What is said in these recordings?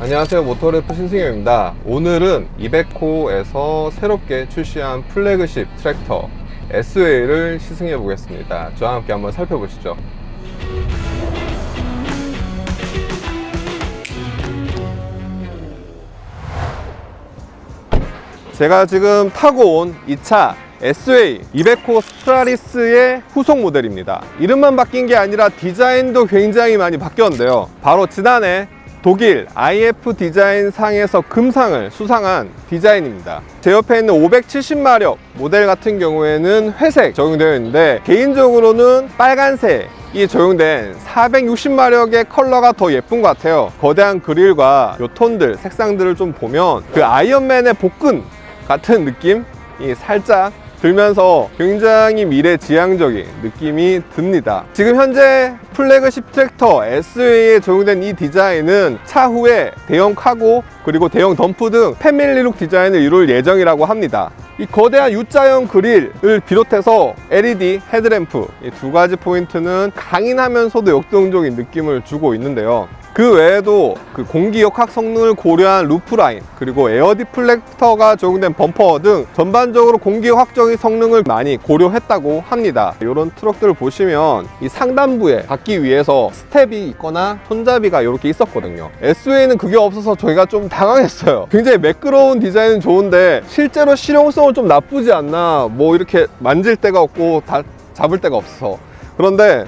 안녕하세요 모터래프 신승엽입니다 오늘은 이베코에서 새롭게 출시한 플래그십 트랙터 SA를 시승해 보겠습니다 저와 함께 한번 살펴보시죠 제가 지금 타고 온 이 차 SA 이베코 스트라리스의 후속 모델입니다. 이름만 바뀐 게 아니라 디자인도 굉장히 많이 바뀌었는데요. 바로 지난해 독일 IF 디자인 상에서 금상을 수상한 디자인입니다. 제 옆에 있는 570마력 모델 같은 경우에는 회색 적용되어 있는데 개인적으로는 빨간색 이 적용된 460마력의 컬러가 더 예쁜 것 같아요. 거대한 그릴과 요 톤들, 색상들을 좀 보면 그 아이언맨의 복근 같은 느낌이 살짝 들면서 굉장히 미래지향적인 느낌이 듭니다. 지금 현재 플래그십 트랙터 SA에 적용된 이 디자인은 차후에 대형 카고 그리고 대형 덤프 등 패밀리룩 디자인을 이룰 예정이라고 합니다. 이 거대한 U자형 그릴을 비롯해서 LED 헤드램프 이 두 가지 포인트는 강인하면서도 역동적인 느낌을 주고 있는데요. 그 외에도 그 공기 역학 성능을 고려한 루프라인 그리고 에어 디플렉터가 적용된 범퍼 등 전반적으로 공기 역학적인 성능을 많이 고려했다고 합니다. 이런 트럭들을 보시면 이 상단부에 받기 위해서 스텝이 있거나 손잡이가 이렇게 있었거든요. SUA는 그게 없어서 저희가 좀 당황했어요. 굉장히 매끄러운 디자인은 좋은데 실제로 실용성은 좀 나쁘지 않나 뭐 이렇게 만질 데가 없고 다 잡을 데가 없어서 그런데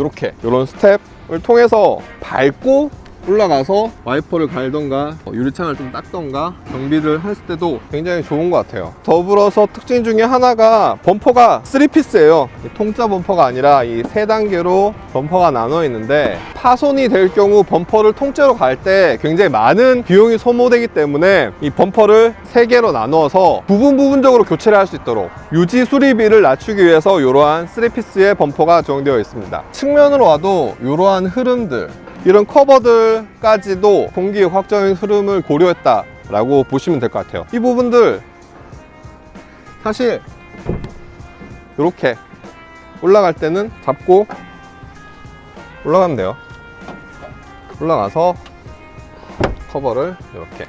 이렇게 이런 스텝을 통해서 밟고 올라가서 와이퍼를 갈던가 어, 유리창을 좀 닦던가 정비를 했을 때도 굉장히 좋은 것 같아요. 더불어서 특징 중에 하나가 범퍼가 3피스예요. 통짜 범퍼가 아니라 이 세 단계로 범퍼가 나눠 있는데 파손이 될 경우 범퍼를 통째로 갈 때 굉장히 많은 비용이 소모되기 때문에 이 범퍼를 세 개로 나누어서 부분 부분적으로 교체를 할 수 있도록 유지 수리비를 낮추기 위해서 이러한 3피스의 범퍼가 적용되어 있습니다. 측면으로 와도 이러한 흐름들 이런 커버들까지도 공기 확정의 흐름을 고려했다 라고 보시면 될 것 같아요. 이 부분들 사실 이렇게 올라갈 때는 잡고 올라가면 돼요. 올라가서 커버를 이렇게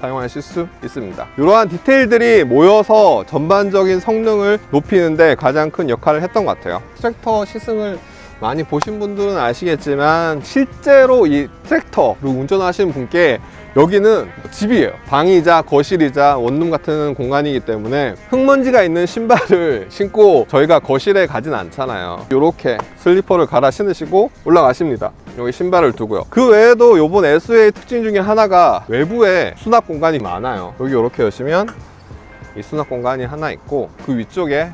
사용하실 수 있습니다. 이러한 디테일들이 모여서 전반적인 성능을 높이는데 가장 큰 역할을 했던 것 같아요. 트랙터 시승을 많이 보신 분들은 아시겠지만 실제로 이 트랙터를 운전하시는 분께 여기는 집이에요. 방이자 거실이자 원룸 같은 공간이기 때문에 흙먼지가 있는 신발을 신고 저희가 거실에 가진 않잖아요. 이렇게 슬리퍼를 갈아 신으시고 올라가십니다. 여기 신발을 두고요. 그 외에도 이번 SU의 특징 중에 하나가 외부에 수납 공간이 많아요. 여기 이렇게 여시면 이 수납 공간이 하나 있고 그 위쪽에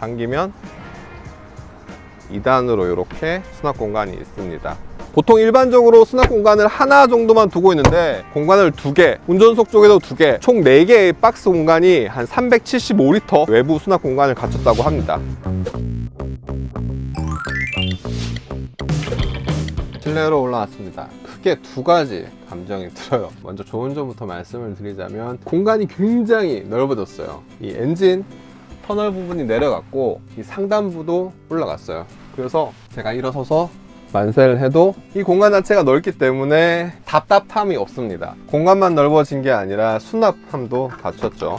당기면 2단으로 이렇게 수납 공간이 있습니다. 보통 일반적으로 수납 공간을 하나 정도만 두고 있는데 공간을 두 개, 운전석 쪽에도 두 개, 총 4개의 박스 공간이 한 375리터 외부 수납 공간을 갖췄다고 합니다. 실내로 올라왔습니다. 크게 두 가지 감정이 들어요. 먼저 좋은 점부터 말씀을 드리자면 공간이 굉장히 넓어졌어요. 이 엔진 터널 부분이 내려갔고 이 상단부도 올라갔어요. 그래서 제가 일어서서 만세를 해도 이 공간 자체가 넓기 때문에 답답함이 없습니다. 공간만 넓어진 게 아니라 수납함도 갖췄죠.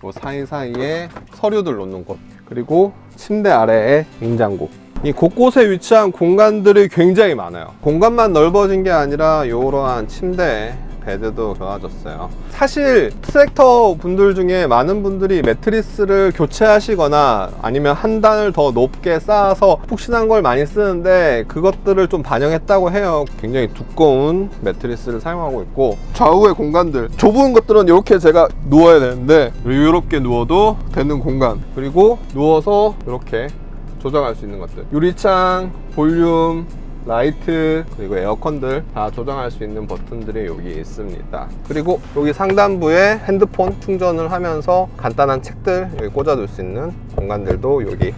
그 사이사이에 서류들 놓는 곳 그리고 침대 아래에 냉장고 이 곳곳에 위치한 공간들이 굉장히 많아요. 공간만 넓어진 게 아니라 이러한 침대 베드도 좋아졌어요. 사실 트랙터 분들 중에 많은 분들이 매트리스를 교체하시거나 아니면 한 단을 더 높게 쌓아서 푹신한 걸 많이 쓰는데 그것들을 좀 반영했다고 해요. 굉장히 두꺼운 매트리스를 사용하고 있고 좌우의 공간들 좁은 것들은 이렇게 제가 누워야 되는데 이렇게 누워도 되는 공간 그리고 누워서 이렇게 조정할 수 있는 것들 유리창 볼륨 라이트 그리고 에어컨들 다 조정할 수 있는 버튼들이 여기 있습니다. 그리고 여기 상단부에 핸드폰 충전을 하면서 간단한 책들 여기 꽂아둘 수 있는 공간들도 여기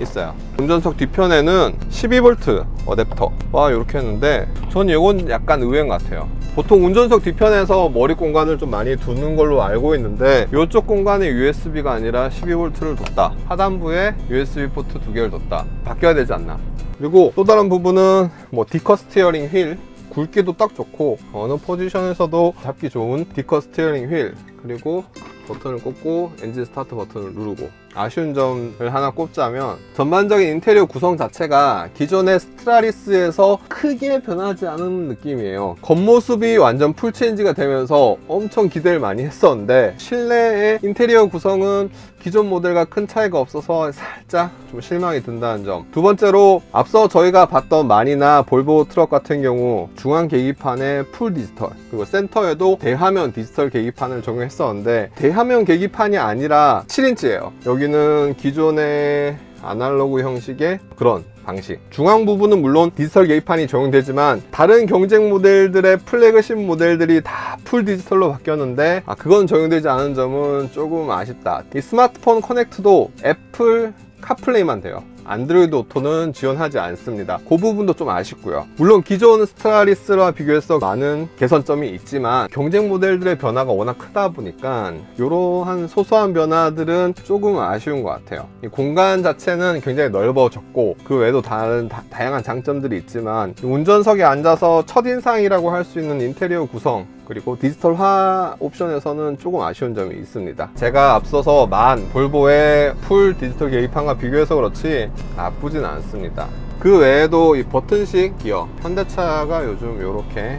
있어요. 운전석 뒤편에는 12V 어댑터와 이렇게 했는데 전 이건 약간 의외인 것 같아요. 보통 운전석 뒤편에서 머리 공간을 좀 많이 두는 걸로 알고 있는데 이쪽 공간에 USB가 아니라 12V를 뒀다. 하단부에 USB 포트 두 개를 뒀다. 바뀌어야 되지 않나 그리고 또 다른 부분은 뭐 디커 스티어링 휠 굵기도 딱 좋고 어느 포지션에서도 잡기 좋은 디커 스티어링 휠 그리고 버튼을 꽂고 엔진 스타트 버튼을 누르고 아쉬운 점을 하나 꼽자면 전반적인 인테리어 구성 자체가 기존의 스트라리스에서 크게 변하지 않은 느낌이에요 겉모습이 완전 풀체인지가 되면서 엄청 기대를 많이 했었는데 실내의 인테리어 구성은 기존 모델과 큰 차이가 없어서 살짝 좀 실망이 든다는 점. 두 번째로 앞서 저희가 봤던 마니나 볼보 트럭 같은 경우 중앙 계기판에 풀 디지털 그리고 센터에도 대화면 디지털 계기판을 적용했었는데 대화 면 계기판이 아니라 7인치예요. 여기는 기존의 아날로그 형식의 그런 방식. 중앙 부분은 물론 디지털 계기판이 적용되지만 다른 경쟁 모델들의 플래그십 모델들이 다 풀 디지털로 바뀌었는데 아, 그건 적용되지 않은 점은 조금 아쉽다. 이 스마트폰 커넥트도 애플 카플레이만 돼요. 안드로이드 오토는 지원하지 않습니다. 그 부분도 좀 아쉽고요. 물론 기존 스트라리스와 비교해서 많은 개선점이 있지만 경쟁 모델들의 변화가 워낙 크다 보니까 이러한 소소한 변화들은 조금 아쉬운 것 같아요. 이 공간 자체는 굉장히 넓어졌고 그 외에도 다른 다, 양한 장점들이 있지만 운전석에 앉아서 첫인상이라고 할 수 있는 인테리어 구성 그리고 디지털화 옵션에서는 조금 아쉬운 점이 있습니다. 제가 앞서서 만 볼보의 풀 디지털 계기판과 비교해서 그렇지 나쁘진 않습니다. 그 외에도 이 버튼식 기어 현대차가 요즘 이렇게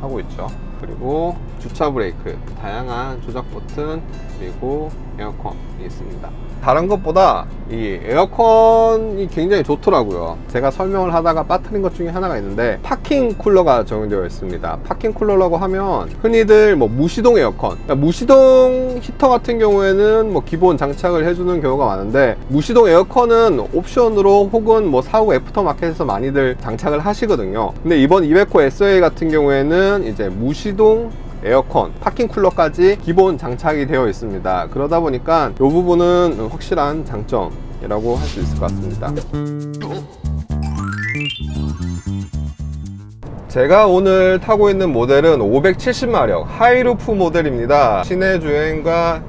하고 있죠. 그리고 주차 브레이크, 다양한 조작 버튼, 그리고 에어컨이 있습니다. 다른 것보다 이 에어컨이 굉장히 좋더라고요. 제가 설명을 하다가 빠뜨린 것 중에 하나가 있는데 파킹 쿨러가 적용되어 있습니다. 파킹 쿨러라고 하면 흔히들 뭐 무시동 에어컨, 그러니까 무시동 히터 같은 경우에는 뭐 기본 장착을 해주는 경우가 많은데 무시동 에어컨은 옵션으로 혹은 뭐 사후 애프터 마켓에서 많이들 장착을 하시거든요. 근데 이번 200호 SA 같은 경우에는 이제 무시동 에어컨, 파킹 쿨러까지 기본 장착이 되어 있습니다. 그러다 보니까 이 부분은 확실한 장점이라고 할 수 있을 것 같습니다. 제가 오늘 타고 있는 모델은 570마력 하이루프 모델입니다. 시내 주행과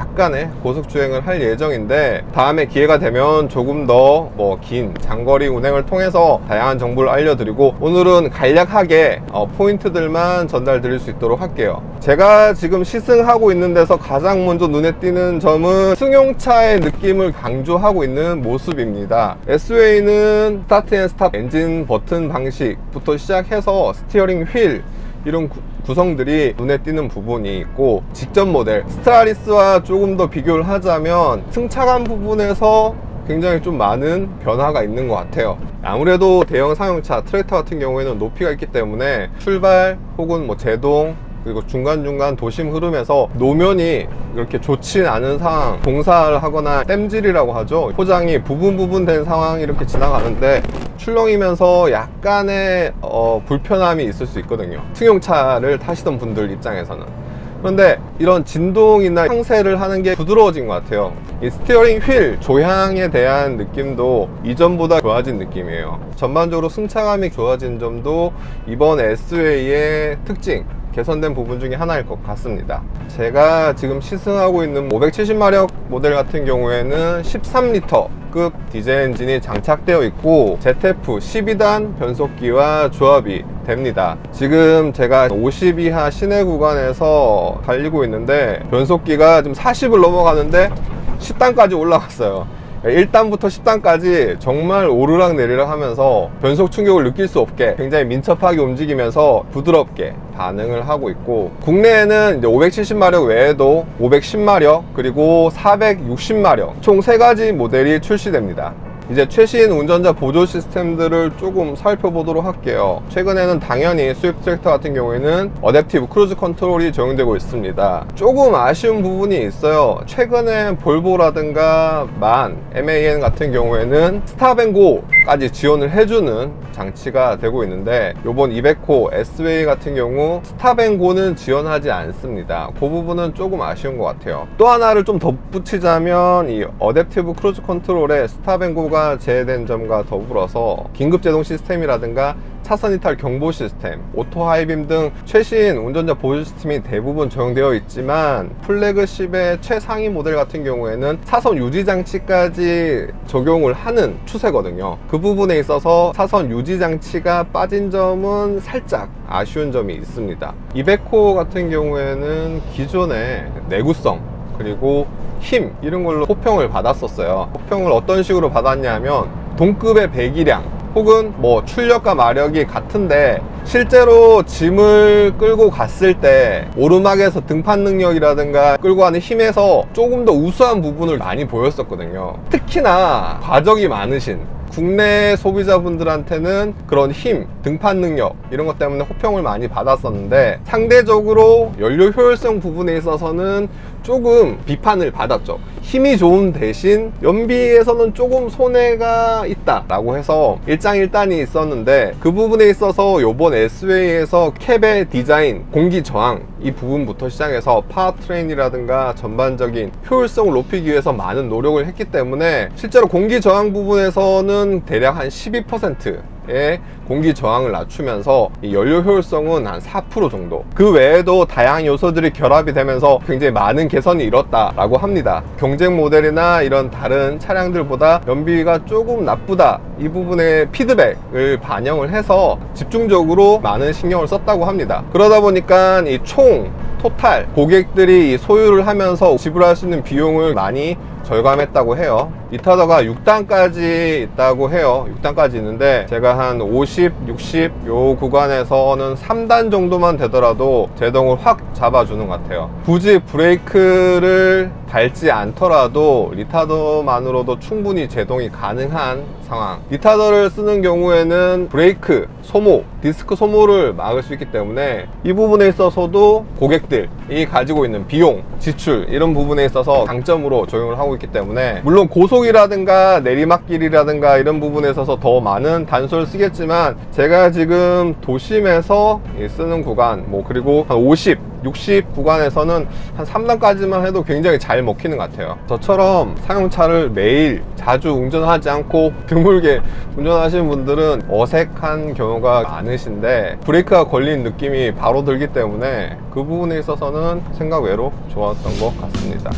약간의 고속 주행을 할 예정인데 다음에 기회가 되면 조금 더 뭐 긴 장거리 운행을 통해서 다양한 정보를 알려드리고 오늘은 간략하게 어, 포인트들만 전달 드릴 수 있도록 할게요. 제가 지금 시승하고 있는 데서 가장 먼저 눈에 띄는 점은 승용차의 느낌을 강조하고 있는 모습입니다. SWA는 스타트 앤 스탑 엔진 버튼 방식부터 시작해서 스티어링 휠 이런 구, 구성들이 눈에 띄는 부분이 있고 직전 모델 스트라리스와 조금 더 비교를 하자면 승차감 부분에서 굉장히 좀 많은 변화가 있는 것 같아요. 아무래도 대형 상용차 트랙터 같은 경우에는 높이가 있기 때문에 출발 혹은 뭐 제동 그리고 중간중간 도심 흐름에서 노면이 이렇게 좋지 않은 상황 공사를 하거나 땜질이라고 하죠. 포장이 부분 부분 된 상황이 이렇게 지나가는데 출렁이면서 약간의 어, 불편함이 있을 수 있거든요. 승용차를 타시던 분들 입장에서는. 그런데 이런 진동이나 상세를 하는 게 부드러워진 것 같아요. 이 스티어링 휠 조향에 대한 느낌도 이전보다 좋아진 느낌이에요. 전반적으로 승차감이 좋아진 점도 이번 SWA의 특징 개선된 부분 중에 하나일 것 같습니다. 제가 지금 시승하고 있는 570마력 모델 같은 경우에는 13L 급 디젤 엔진이 장착되어 있고 ZF 12단 변속기와 조합이 됩니다. 지금 제가 50 이하 시내 구간에서 달리고 있는데 변속기가 지금 40을 넘어가는데 10단까지 올라갔어요 1단부터 10단까지 정말 오르락 내리락 하면서 변속 충격을 느낄 수 없게 굉장히 민첩하게 움직이면서 부드럽게 반응을 하고 있고 국내에는 이제 570마력 외에도 510마력 그리고 460마력 총 3가지 모델이 출시됩니다 이제 최신 운전자 보조 시스템들을 조금 살펴보도록 할게요. 최근에는 당연히 스위프트 트랙터 같은 경우에는 어댑티브 크루즈 컨트롤이 적용되고 있습니다. 조금 아쉬운 부분이 있어요. 최근에 볼보라든가 만, MAN 같은 경우에는 스탑앤고까지 지원을 해주는 장치가 되고 있는데 요번 200호 SWA 같은 경우 스탑앤고는 지원하지 않습니다. 그 부분은 조금 아쉬운 것 같아요. 또 하나를 좀 덧붙이자면 이 어댑티브 크루즈 컨트롤에 스탑앤고가 기초가 제외된 점과 더불어서 긴급 제동 시스템이라든가 차선 이탈 경보 시스템, 오토 하이빔 등 최신 운전자 보조 시스템이 대부분 적용되어 있지만 플래그십의 최상위 모델 같은 경우에는 차선 유지 장치까지 적용을 하는 추세거든요. 그 부분에 있어서 차선 유지 장치가 빠진 점은 살짝 아쉬운 점이 있습니다. 200호 같은 경우에는 기존의 내구성 그리고 힘 이런 걸로 호평을 받았었어요. 호평을 어떤 식으로 받았냐면 동급의 배기량 혹은 뭐 출력과 마력이 같은데 실제로 짐을 끌고 갔을 때 오르막에서 등판 능력이라든가 끌고 가는 힘에서 조금 더 우수한 부분을 많이 보였었거든요. 특히나 과적이 많으신 국내 소비자분들한테는 그런 힘, 등판 능력 이런 것 때문에 호평을 많이 받았었는데 상대적으로 연료 효율성 부분에 있어서는 조금 비판을 받았죠. 힘이 좋은 대신 연비에서는 조금 손해가 있다라고 해서 일장일단이 있었는데 그 부분에 있어서 요번 SWA에서 캡의 디자인, 공기 저항 이 부분부터 시작해서 파워트레인이라든가 전반적인 효율성을 높이기 위해서 많은 노력을 했기 때문에 실제로 공기 저항 부분에서는 대략 한 12%의 공기 저항을 낮추면서 이 연료 효율성은 한 4% 정도. 그 외에도 다양한 요소들이 결합이 되면서 굉장히 많은 개선이 이뤘다라고 합니다. 경쟁 모델이나 이런 다른 차량들보다 연비가 조금 나쁘다. 이 부분의 피드백을 반영을 해서 집중적으로 많은 신경을 썼다고 합니다. 그러다 보니까 이총 토탈 고객들이 이 소유를 하면서 지불할 수 있는 비용을 많이 절감했다고 해요. 리타더가 6단까지 있다고 해요. 6단까지 있는데 제가 한 50, 60 요 구간에서는 3단 정도만 되더라도 제동을 확 잡아주는 것 같아요. 굳이 브레이크를 밟지 않더라도 리타더만으로도 충분히 제동이 가능한 상황. 리타더를 쓰는 경우에는 브레이크 소모, 디스크 소모를 막을 수 있기 때문에 이 부분에 있어서도 고객들이 가지고 있는 비용, 지출 이런 부분에 있어서 장점으로 적용을 하고 있기 때문에 물론 고속이라든가 내리막길이라든가 이런 부분에 있어서 더 많은 단소를 쓰겠지만 제가 지금 도심에서 쓰는 구간 뭐 그리고 한 50, 60 구간에서는 한 3단까지만 해도 굉장히 잘 먹히는 것 같아요. 저처럼 사용차를 매일 자주 운전하지 않고 드물게 운전하시는 분들은 어색한 경우가 많으신데 브레이크가 걸린 느낌이 바로 들기 때문에 그 부분에 있어서는 생각 외로 좋았던 것 같습니다.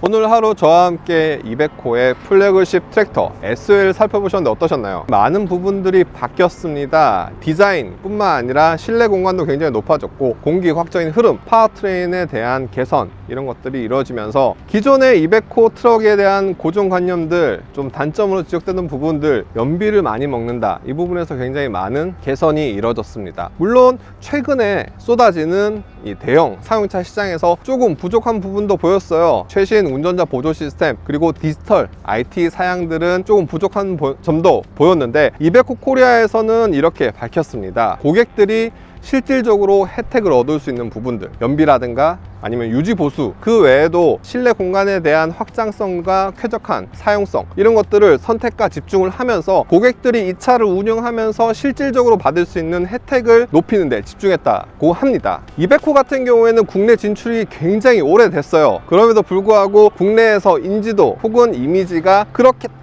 오늘 하루 저와 함께 200호의 플래그십 트랙터 SL 살펴보셨는데 어떠셨나요? 많은 부분들이 바뀌었습니다. 디자인 뿐만 아니라 실내 공간도 굉장히 높아졌고 공기 확정인 흐름, 파워트레인에 대한 개선 이런 것들이 이루어지면서 기존의 200호 트럭에 대한 고정관념들 좀 단점으로 지적되는 부분들 연비를 많이 먹는다 이 부분에서 굉장히 많은 개선이 이루어졌습니다. 물론 최근에 쏟아지는 이 대형 사용차 시장에서 조금 부족한 부분도 보였어요. 최신 운전자 보조 시스템 그리고 디지털 IT 사양들은 조금 부족한 보- 점도 보였는데 200호 코리아에서는 이렇게 밝혔습니다. 고객들이 실질적으로 혜택을 얻을 수 있는 부분들 연비라든가 아니면 유지 보수 그 외에도 실내 공간에 대한 확장성과 쾌적한 사용성 이런 것들을 선택과 집중을 하면서 고객들이 이 차를 운영하면서 실질적으로 받을 수 있는 혜택을 높이는 데 집중했다고 합니다. 200호 같은 경우에는 국내 진출이 굉장히 오래됐어요. 그럼에도 불구하고 국내에서 인지도 혹은 이미지가 그렇게 탑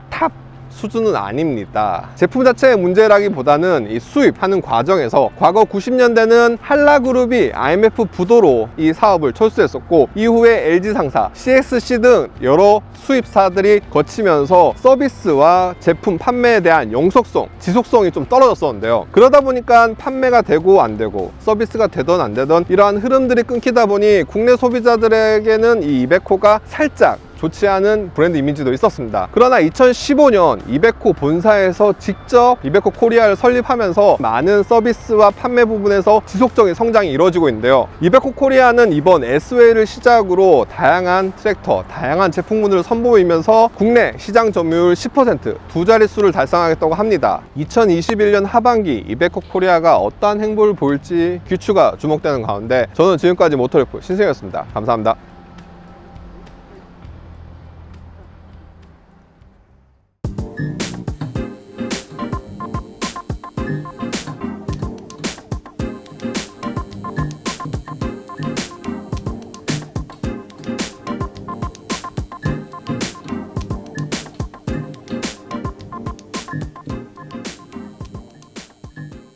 수준은 아닙니다. 제품 자체의 문제라기보다는 이 수입하는 과정에서 과거 90년대는 한라그룹이 IMF 부도로 이 사업을 철수했었고 이후에 LG 상사, CXC 등 여러 수입사들이 거치면서 서비스와 제품 판매에 대한 영속성, 지속성이 좀 떨어졌었는데요. 그러다 보니까 판매가 되고 안 되고 서비스가 되던 안 되던 이러한 흐름들이 끊기다 보니 국내 소비자들에게는 이 200호가 살짝 좋지 않은 브랜드 이미지도 있었습니다. 그러나 2015년 200호 본사에서 직접 200호 코리아를 설립하면서 많은 서비스와 판매 부분에서 지속적인 성장이 이루어지고 있는데요. 200호 코리아는 이번 SWA를 시작으로 다양한 트랙터, 다양한 제품군을 선보이면서 국내 시장 점유율 10%두 자릿수를 달성하겠다고 합니다. 2021년 하반기 200호 코리아가 어떠한 행보를 보일지 귀추가 주목되는 가운데 저는 지금까지 모터리프 신승이었습니다. 감사합니다.